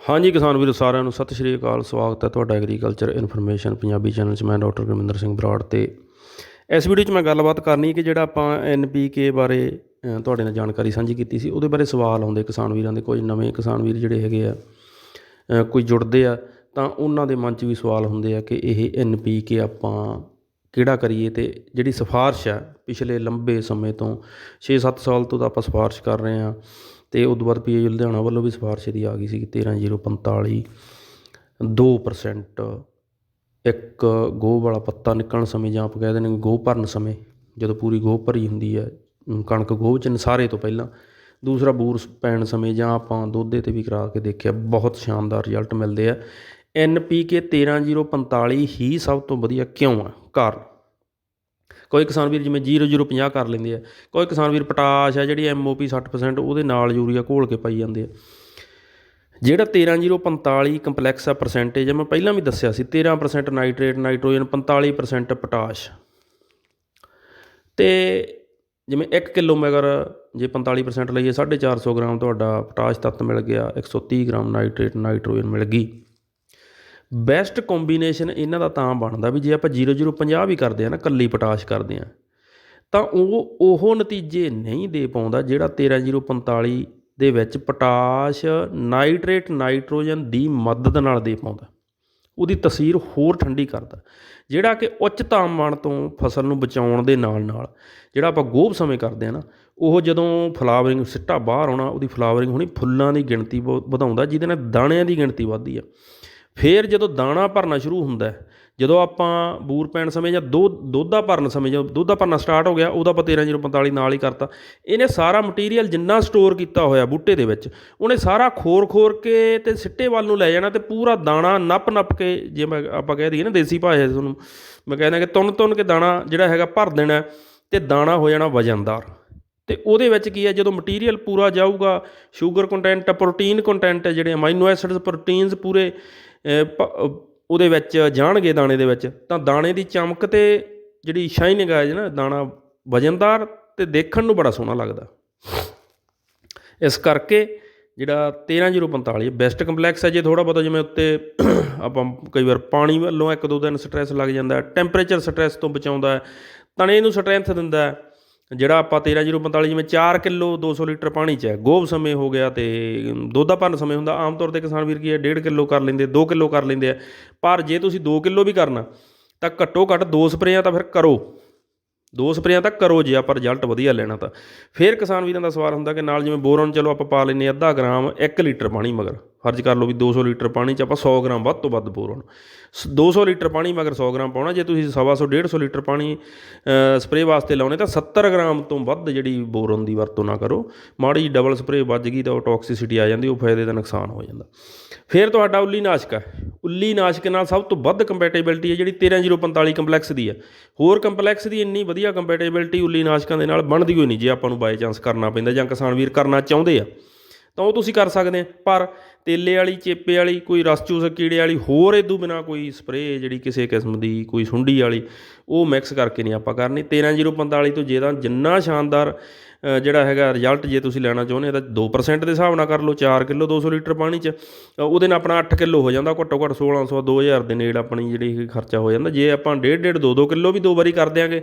ਹਾਂਜੀ ਕਿਸਾਨ ਵੀਰੋ, ਸਾਰਿਆਂ ਨੂੰ ਸਤਿ ਸ਼੍ਰੀ ਅਕਾਲ। ਸਵਾਗਤ ਹੈ ਤੁਹਾਡਾ ਐਗਰੀਕਲਚਰ ਇਨਫੋਰਮੇਸ਼ਨ ਪੰਜਾਬੀ ਚੈਨਲ 'ਚ। ਮੈਂ ਡਾਕਟਰ ਗੁਰਮਿੰਦਰ ਸਿੰਘ ਬਰਾੜ ਤੇ ਇਸ ਵੀਡੀਓ 'ਚ ਮੈਂ ਗੱਲਬਾਤ ਕਰਨੀ ਕਿ ਜਿਹੜਾ ਆਪਾਂ ਐਨਪੀਕੇ ਬਾਰੇ ਤੁਹਾਡੇ ਨਾਲ ਜਾਣਕਾਰੀ ਸਾਂਝੀ ਕੀਤੀ ਸੀ, ਉਹਦੇ ਬਾਰੇ ਸਵਾਲ ਆਉਂਦੇ ਕਿਸਾਨ ਵੀਰਾਂ ਦੇ। ਕੁਝ ਨਵੇਂ ਕਿਸਾਨ ਵੀਰ ਜਿਹੜੇ ਹੈਗੇ ਆ ਕੋਈ ਜੁੜਦੇ ਆ, ਤਾਂ ਉਹਨਾਂ ਦੇ ਮਨ 'ਚ ਵੀ ਸਵਾਲ ਹੁੰਦੇ ਆ ਕਿ ਇਹ ਐਨਪੀਕੇ ਆਪਾਂ ਕਿਹੜਾ ਕਰੀਏ ਤੇ ਜਿਹੜੀ ਸਿਫਾਰਿਸ਼ ਆ, ਪਿਛਲੇ ਲੰਬੇ ਸਮੇਂ ਤੋਂ 6-7 ਸਾਲ ਤੋਂ ਤਾਂ ਆਪਾਂ ਸਿਫਾਰਿਸ਼ ਕਰ ਰਹੇ ਆ ਅਤੇ ਉਹ ਤੋਂ ਬਾਅਦ ਪੀ ਆਈ ਲੁਧਿਆਣਾ ਵੱਲੋਂ ਵੀ ਸਿਫਾਰਿਸ਼ ਇਹਦੀ ਆ ਗਈ ਸੀ 13045 2% ਇੱਕ ਗੋਹ ਵਾਲਾ ਪੱਤਾ ਨਿਕਲਣ ਸਮੇਂ ਜਾਂ ਆਪਾਂ ਕਹਿ ਦਿੰਦੇ ਗੋਹ ਭਰਨ ਸਮੇਂ, ਜਦੋਂ ਪੂਰੀ ਗੋਹ ਭਰੀ ਹੁੰਦੀ ਹੈ ਕਣਕ ਗੋਹ ਚ ਨਸਾਰੇ ਤੋਂ ਪਹਿਲਾਂ, ਦੂਸਰਾ ਬੂਰ ਪੈਣ ਸਮੇਂ ਜਾਂ ਆਪਾਂ ਦੋਧੇ ਤੇ ਵੀ ਕਰਾ ਕੇ ਦੇਖਿਆ, ਬਹੁਤ ਸ਼ਾਨਦਾਰ ਰਿਜ਼ਲਟ ਮਿਲਦੇ ਆ। ਐਨਪੀਕੇ 13045 ਹੀ ਸਭ ਤੋਂ ਵਧੀਆ ਕਿਉਂ ਆ? ਕਾਰਨ? ਕੋਈ ਕਿਸਾਨ ਵੀਰ ਜਿਵੇਂ 0050 ਕਰ ਲੈਂਦੇ ਆ, ਕੋਈ ਕਿਸਾਨ ਵੀਰ ਪੋਟਾਸ਼ ਆ ਜਿਹੜੀ ਐਮਓਪੀ 60% ਉਹਦੇ ਨਾਲ ਯੂਰੀਆ ਘੋਲ ਕੇ ਪਾਈ ਜਾਂਦੇ ਆ। ਜਿਹੜਾ 13045 ਕੰਪਲੈਕਸ ਆ ਪਰਸੈਂਟੇਜ ਮੈਂ ਪਹਿਲਾਂ ਵੀ ਦੱਸਿਆ ਸੀ 13% ਨਾਈਟ੍ਰੇਟ ਨਾਈਟ੍ਰੋਜਨ 45% ਪੋਟਾਸ਼। ਤੇ ਜਿਵੇਂ 1 ਕਿਲੋ ਮਗਰ ਜੇ 45% ਲਈਏ 450 ਗ੍ਰਾਮ ਤੁਹਾਡਾ ਪੋਟਾਸ਼ ਤੱਤ ਮਿਲ ਗਿਆ 130 ਗ੍ਰਾਮ ਨਾਈਟ੍ਰੇਟ ਨਾਈਟ੍ਰੋਜਨ ਮਿਲ ਗਈ। ਬੈਸਟ ਕੋਂਬੀਨੇਸ਼ਨ ਇਹਨਾਂ ਦਾ ਤਾਂ ਬਣਦਾ ਵੀ ਜੇ ਆਪਾਂ 0050 ਵੀ ਕਰਦੇ ਆ ਨਾ ਕੱਲੀ ਪੋਟਾਸ਼ ਕਰਦੇ ਆ, ਤਾਂ ਉਹ ਉਹ ਨਤੀਜੇ ਨਹੀਂ ਦੇ ਪਾਉਂਦਾ ਜਿਹੜਾ 13045 ਦੇ ਵਿੱਚ ਪੋਟਾਸ਼, ਨਾਈਟ੍ਰੇਟ, ਨਾਈਟ੍ਰੋਜਨ ਦੀ ਮਦਦ ਨਾਲ ਦੇ ਪਾਉਂਦਾ। ਉਹਦੀ ਤਸੀਰ ਹੋਰ ਠੰਡੀ ਕਰਦਾ। ਜਿਹੜਾ ਕਿ ਉੱਚ ਤਾਪਮਾਨ ਤੋਂ ਫਸਲ ਨੂੰ ਬਚਾਉਣ ਦੇ ਨਾਲ ਨਾਲ ਜਿਹੜਾ ਆਪਾਂ ਗੋਭ ਸਮੇਂ ਕਰਦੇ ਆ ਨਾ, ਉਹ ਜਦੋਂ ਫਲਾਵਰਿੰਗ ਸਿੱਟਾ ਬਾਹਰ ਆਉਣਾ, ਉਹਦੀ ਫਲਾਵਰਿੰਗ ਹੋਣੀ ਫੁੱਲਾਂ ਦੀ ਗਿਣਤੀ ਬਹੁ- ਵਧਾਉਂਦਾ, ਜਿਹਦੇ ਨਾਲ ਦਾਣਿਆਂ ਦੀ ਗਿਣਤੀ ਵੱਧਦੀ ਆ। ਫਿਰ ਜਦੋਂ ਦਾਣਾ ਭਰਨਾ ਸ਼ੁਰੂ ਹੁੰਦਾ ਜਦੋਂ ਆਪਾਂ ਬੂਰ ਪੈਣ ਸਮੇਂ ਜਾਂ ਦੋ ਦੋਧਾ ਭਰਨ ਸਮੇਂ ਜਦੋਂ ਦੋਧਾ ਭਰਨਾ ਸਟਾਰਟ ਹੋ ਗਿਆ, ਉਹਦਾ ਆਪਾਂ 13045 ਨਾਲ ਹੀ ਕਰਤਾ। ਇਹਨੇ ਸਾਰਾ ਮਟੀਰੀਅਲ ਜਿੰਨਾ ਸਟੋਰ ਕੀਤਾ ਹੋਇਆ ਬੂਟੇ ਦੇ ਵਿੱਚ, ਉਹਨੇ ਸਾਰਾ ਖੋਰ ਖੋਰ ਕੇ ਤੇ ਸਿੱਟੇ ਵੱਲ ਨੂੰ ਲੈ ਜਾਣਾ ਤੇ ਪੂਰਾ ਦਾਣਾ ਨੱਪ ਨੱਪ ਕੇ, ਜੇ ਮੈਂ ਆਪਾਂ ਕਹਿ ਦਈਏ ਨਾ ਦੇਸੀ ਭਾਸ਼ਾ ਤੁਹਾਨੂੰ, ਮੈਂ ਕਹਿੰਦਾ ਕਿ ਤੁੰਨ ਤੁੰਨ ਕੇ ਦਾਣਾ ਜਿਹੜਾ ਹੈਗਾ ਭਰ ਦੇਣਾ ਹੈ ਤੇ ਦਾਣਾ ਹੋ ਜਾਣਾ ਵਜਨਦਾਰ। ਤੇ ਉਹਦੇ ਵਿੱਚ ਕੀ ਹੈ, ਜਦੋਂ ਮਟੀਰੀਅਲ ਪੂਰਾ ਜਾਊਗਾ ਸ਼ੂਗਰ ਕੰਟੈਂਟ ਪ੍ਰੋਟੀਨ ਕੰਟੈਂਟ ਜਿਹੜੇ ਅਮਾਈਨੋ ਐਸਿਡਸ ਪ੍ਰੋਟੀਨਸ ਪੂਰੇ ਉਹਦੇ ਵਿੱਚ ਜਾਣਗੇ ਦਾਣੇ ਦੇ ਵਿੱਚ। ਤਾਂ ਦਾਣੇ ਦੀ ਚਮਕ ਤੇ ਜਿਹੜੀ ਸ਼ਾਈਨਿੰਗ ਹੈ ਨਾ, ਦਾਣਾ ਵਜਨਦਾਰ ਤੇ ਦੇਖਣ ਨੂੰ ਬੜਾ ਸੋਹਣਾ ਲੱਗਦਾ। ਇਸ ਕਰਕੇ ਜਿਹੜਾ 13045 ਬੈਸਟ ਕੰਪਲੈਕਸ ਹੈ ਜੇ ਥੋੜਾ ਬਹੁਤਾ ਜਿਵੇਂ ਉੱਤੇ ਆਪਾਂ ਕਈ ਵਾਰ ਪਾਣੀ ਵੱਲੋਂ ਇੱਕ ਦੋ ਦਿਨ ਸਟ੍ਰੈਸ ਲੱਗ ਜਾਂਦਾ ਟੈਂਪਰੇਚਰ ਸਟ੍ਰੈਸ ਤੋਂ ਬਚਾਉਂਦਾ ਤਣੇ ਨੂੰ ਸਟਰੈਂਥ ਦਿੰਦਾ ਜਿਹੜਾ ਆਪਾਂ 13045 ਜਿਵੇਂ 4 ਕਿਲੋ 200 ਲੀਟਰ ਪਾਣੀ ਚ ਹੈ ਗੋਭ ਸਮੇਂ ਹੋ ਗਿਆ ਤੇ ਦੋਧਾ ਭਰਨ ਸਮੇਂ ਹੁੰਦਾ, ਆਮ ਤੌਰ ਤੇ ਕਿਸਾਨ ਵੀਰ ਕੀ ਹੈ 1.5 ਕਿਲੋ ਕਰ ਲੈਂਦੇ 2 ਕਿਲੋ ਕਰ ਲੈਂਦੇ ਆ। ਪਰ ਜੇ ਤੁਸੀਂ 2 ਕਿਲੋ ਵੀ ਕਰਨਾ, ਤਾਂ ਘੱਟੋ ਘੱਟ ਦੋ ਸਪਰੇਆਂ ਤਾਂ ਫਿਰ ਕਰੋ। ਦੋ ਸਪਰੇਆਂ ਤਾਂ ਕਰੋ ਜੇ ਆਪਾਂ ਰਿਜ਼ਲਟ ਵਧੀਆ ਲੈਣਾ ਤਾਂ। ਫਿਰ ਕਿਸਾਨ ਵੀਰਾਂ ਦਾ ਸਵਾਲ ਹੁੰਦਾ ਕਿ ਨਾਲ ਜਿਵੇਂ ਬੋਰਨ ਚਲੋ ਆਪਾਂ ਪਾ ਲੈਂਦੇ ਹਾਂ ਅੱਧਾ ਗ੍ਰਾਮ 1 ਲੀਟਰ ਪਾਣੀ ਮਗਰ। ਫਰਜ਼ ਕਰ ਲਓ ਵੀ 200 ਲੀਟਰ ਪਾਣੀ 'ਚ ਆਪਾਂ 100 ਗ੍ਰਾਮ ਵੱਧ ਤੋਂ ਵੱਧ ਬੋਰਨ ਸ- 200 ਲੀਟਰ ਪਾਣੀ ਮਗਰ 100 ਗ੍ਰਾਮ ਪਾਉਣਾ, ਜੇ ਤੁਸੀਂ ਸਵਾ ਸੌ 150 ਲੀਟਰ ਪਾਣੀ ਸਪਰੇਅ ਵਾਸਤੇ ਲਾਉਣੇ ਤਾਂ 70 ਗ੍ਰਾਮ ਤੋਂ ਵੱਧ ਜਿਹੜੀ ਬੋਰਨ ਦੀ ਵਰਤੋਂ ਨਾ ਕਰੋ। ਮਾੜੀ ਜਿਹੀ ਡਬਲ ਸਪਰੇਅ ਵੱਜ ਗਈ ਤਾਂ ਉਹ ਟੌਕਸਿਸਿਟੀ ਆ ਜਾਂਦੀ, ਉਹ ਫਾਇਦੇ ਦਾ ਨੁਕਸਾਨ ਹੋ ਜਾਂਦਾ। ਫਿਰ ਤੁਹਾਡਾ ਉੱਲੀ ਨਾਸ਼ਕ। ਹੈ ਉੱਲੀ ਨਾਸ਼ਕ ਨਾਲ ਸਭ ਤੋਂ ਵੱਧ ਕੰਪੈਟੀਬਿਲਟੀ ਹੈ ਜਿਹੜੀ 13045 ਕੰਪਲੈਕਸ ਦੀ ਹੈ। ਹੋਰ ਕੰਪਲੈਕਸ ਦੀ ਇੰਨੀ ਵਧੀਆ ਕੰਪੈਟੀਬਿਲਟੀ ਉੱਲੀ ਨਾਸ਼ਕਾਂ ਦੇ ਨਾਲ ਬਣਦੀ ਹੋਈ ਨਹੀਂ, ਜੇ ਆਪਾਂ ਨੂੰ ਬਾਈ ਚਾਂਸ ਕਰਨਾ ਪੈਂਦਾ ਜਾਂ ਕਿਸਾਨ ਵੀਰ ਕਰਨਾ ਚਾਹੁੰਦੇ ਆ, ਤਾਂ ਉਹ ਤੁਸੀਂ ਕਰ ਸਕਦੇ ਆ। ਪਰ ਤੇਲੇ ਵਾਲੀ, ਚੇਪੇ ਵਾਲੀ, ਕੋਈ ਰਸ ਚੂਸ ਕੀੜੇ ਵਾਲੀ, ਹੋਰ ਇਦੋਂ ਬਿਨਾ ਕੋਈ ਸਪਰੇਅ ਜਿਹੜੀ ਕਿਸੇ ਕਿਸਮ ਦੀ ਕੋਈ ਸੁੰਡੀ ਵਾਲੀ, ਉਹ ਮਿਕਸ ਕਰਕੇ ਨਹੀਂ ਆਪਾਂ ਕਰਨੀ। 13045 ਤੋਂ ਜੇ ਤਾਂ ਜਿੰਨਾ ਸ਼ਾਨਦਾਰ ਜਿਹੜਾ ਹੈਗਾ ਰਿਜ਼ਲਟ ਜੇ ਤੁਸੀਂ ਲੈਣਾ ਚਾਹੁੰਦੇ ਆ ਤਾਂ 2% ਦੇ ਹਿਸਾਬ ਨਾਲ ਕਰ ਲਓ। 4 ਕਿਲੋ 200 ਲੀਟਰ ਪਾਣੀ 'ਚ ਉਹਦੇ ਨਾਲ ਆਪਣਾ 8 ਕਿਲੋ ਹੋ ਜਾਂਦਾ, ਘੱਟੋ ਘੱਟ 1600 2000 ਦੇ ਨੇੜ ਆਪਣੀ ਜਿਹੜੀ ਖਰਚਾ ਹੋ ਜਾਂਦਾ। ਜੇ ਆਪਾਂ 1.5 1.5 2 2 ਕਿਲੋ ਵੀ ਦੋ ਵਾਰੀ ਕਰ ਦਿਆਂਗੇ,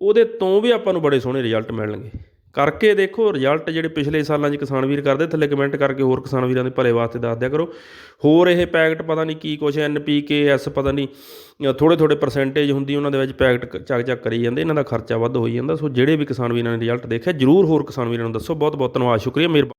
ਉਹਦੇ ਤੋਂ ਵੀ ਆਪਾਂ ਨੂੰ ਬੜੇ ਸੋਹਣੇ ਰਿਜ਼ਲਟ ਮਿਲਣਗੇ। ਕਰਕੇ ਦੇਖੋ ਰਿਜ਼ਲਟ ਜਿਹੜੇ ਪਿਛਲੇ ਸਾਲਾਂ 'ਚ ਕਿਸਾਨ ਵੀਰ ਕਰਦੇ, ਥੱਲੇ ਕਮੈਂਟ ਕਰਕੇ ਹੋਰ ਕਿਸਾਨ ਵੀਰਾਂ ਦੇ ਭਲੇ ਵਾਸਤੇ ਦੱਸ ਦਿਆ ਕਰੋ। ਹੋਰ ਇਹ ਪੈਕਟ ਪਤਾ ਨਹੀਂ ਕੀ ਕੁਛ ਐਨ ਪੀ ਕੇ ਐਸ ਪਤਾ ਨਹੀਂ ਥੋੜੇ ਥੋੜੇ ਪਰਸੈਂਟੇਜ ਹੁੰਦੀ ਉਹਨਾਂ ਦੇ ਵਿੱਚ ਪੈਕਟ ਚੱਕ ਚੱਕ ਕਰੀ ਜਾਂਦੇ, ਇਹਨਾਂ ਦਾ ਖਰਚਾ ਵੱਧ ਹੋਈ ਜਾਂਦਾ। ਸੋ ਜਿਹੜੇ ਵੀ ਕਿਸਾਨ ਵੀਰਾਂ ਨੇ ਰਿਜ਼ਲਟ ਦੇਖਿਆ, ਜਰੂਰ ਹੋਰ ਕਿਸਾਨ ਵੀਰਾਂ ਨੂੰ ਦੱਸੋ। ਬਹੁਤ ਬਹੁਤ ਧੰਨਵਾਦ, ਸ਼ੁਕਰੀਆ, ਮਿਹਰਬਾਨੀ।